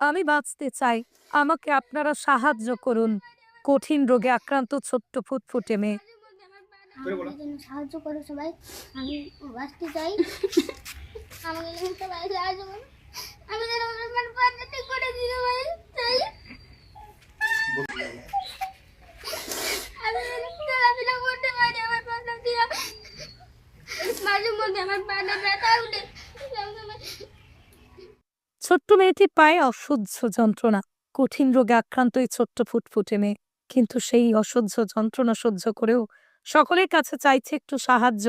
আমি বাঁচতে চাই। আমাকে আপনারা সাহায্য করুন। কঠিন রোগে আক্রান্ত ছোট্ট ফুটফুটে মেয়ে। সাহায্য করো সবাই। আমি বাঁচতে চাই। আমাকে সবাই সাহায্য করো আমি করে দিতে পারি চাই আমি যেন চলাফেরা করতে পারি আমার বাচ্চা দিয়ে মাঝে মধ্যে আমার পাটা ব্যথা উঠে ছোট্ট মেয়েটি পায়ে অসহ্য যন্ত্রণা। কঠিন রোগে আক্রান্ত এই ছোট্ট ফুটফুটে মেয়ে। কিন্তু সেই অসহ্য যন্ত্রণা সহ্য করেও সকলের কাছে চাইছে একটু সাহায্য।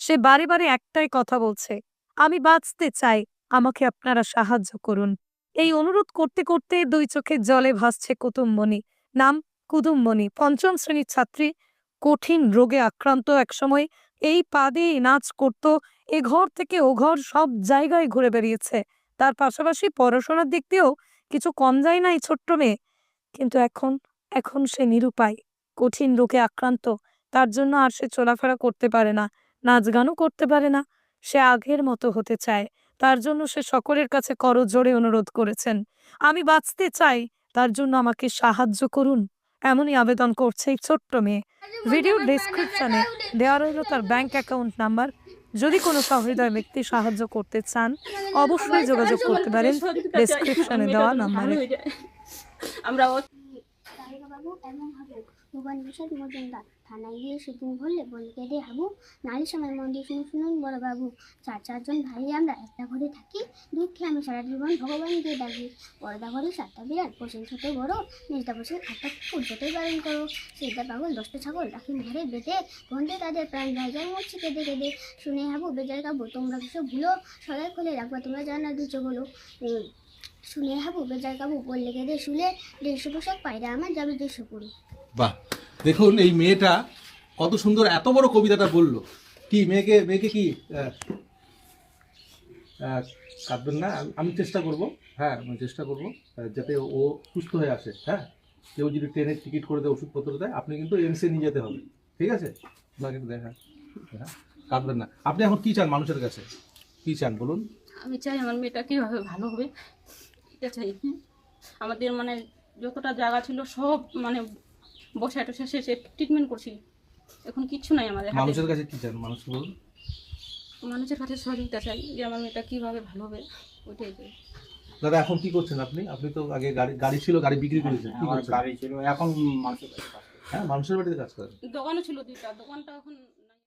সে বারে বারে একটাই কথা বলছে, আমি বাঁচতে চাই, আমাকে আপনারা সাহায্য করুন। এই অনুরোধ করতে করতে দুই চোখে জলে ভাসছে কুতুম্বনি নাম কুদুম্বনি পঞ্চম শ্রেণির ছাত্রী। কঠিন রোগে আক্রান্ত একসময় এই পা দিয়ে নাচ করত, এ ঘর থেকে ও ঘর সব জায়গায় ঘুরে বেরিয়েছে তার পাশাপাশি পড়াশোনার দিক দিয়েও কিছু কম যায় না এই ছোট্ট মেয়ে। কিন্তু এখন এখন সে নিরুপায় কঠিন রোগে আক্রান্ত তার জন্য আর সে চলাফেরা করতে পারে না নাচ গানও করতে পারে না সে আগের মতো হতে চায় তার জন্য সে সকলের কাছে করজোড়ে অনুরোধ করেছেন আমি বাঁচতে চাই তার জন্য আমাকে সাহায্য করুন। এমনই আবেদন করছে এই ছোট্ট মেয়ে। ভিডিও ডেসক্রিপশনে দেওয়া রইল তার ব্যাংক অ্যাকাউন্ট নাম্বার যদি কোনো সহৃদয় ব্যক্তি সাহায্য করতে চান অবশ্যই যোগাযোগ করতে পারেন। ডেসক্রিপশনে দেওয়া নাম্বারে। আমরা বাবু এমন হাবু। বিষয় মজুমদার। থানায় গিয়ে সেদিন বললে বলকে দে হাবু নারী সময় মন্দির শুনুন শুনুন বড় বাবু। চার চারজন ভাই আমরা একটা ঘরে থাকি, দুঃখে আমি সারা জীবন ভগবানকে ডাকি। পর্দা ঘরে সাতটা বিড়াল পোষেন ছোট বড় নিজটা বসে একটা কুকুর যতই বারণ করো। সেটা পাগল, দশটা ছাগল রাখি ঘরে বেঁধে, বন্ধে তাদের প্রাণ ভাই জায়গায় মরছি কেঁদে কেঁদে শুনে হাবু, বেজার কাবু তোমরা কিছু ভুলো? সবাই খুলে রাখবা, তোমরা জানা দুচো বলো। শুনে হাবু বেজার কাবু বললে কেঁদে শুলে দেড়শো পোশাক পায়রা আমার যাবে দেড়শো কুড়ি। বাহ দেখুন এই মেয়েটা কত সুন্দর এত বড় কবিতাটা বলল। কি মেয়েকে মেয়েকে কি কাঁদবেন না? আমি- আমি চেষ্টা করব হ্যাঁ আমি চেষ্টা করব যাতে ও সুস্থ হয়ে আসে হ্যাঁ। কেউ যদি ট্রেনের টিকিট করে দেয় ওষুধপত্র দেয় আপনি কিন্তু এমসে নিয়ে যেতে হবে ঠিক আছে? আপনাকে দেখা হ্যাঁ কাঁদবেন না। আপনি এখন কী চান মানুষের কাছে? কী চান বলুন? আমি চাই আমার মেয়েটা কীভাবে ভালো হবে। চাই আমাদের মানে যতটা জায়গা ছিল সব মানে বসে টসে শেষে ট্রিটমেন্ট করছি। এখন কিচ্ছু নাই আমাদের হাতে। মানুষের কাছে কি চান? মানুষকে বলুন। মানুষের কাছে সহযোগিতা চাই যে আমার মেয়েটা কীভাবে ভালো হবে ওইটাই চাই। দাদা এখন কি করছেন আপনি? আপনি তো আগে গাড়ি গাড়ি ছিল গাড়ি বিক্রি করেছেন। কি আমার করছেন? গাড়ি ছিল এখন মানুষের কাছে হ্যাঁ মানুষের বাড়িতে কাজ করেন। দোকানও ছিল দুইটা দোকানটা এখন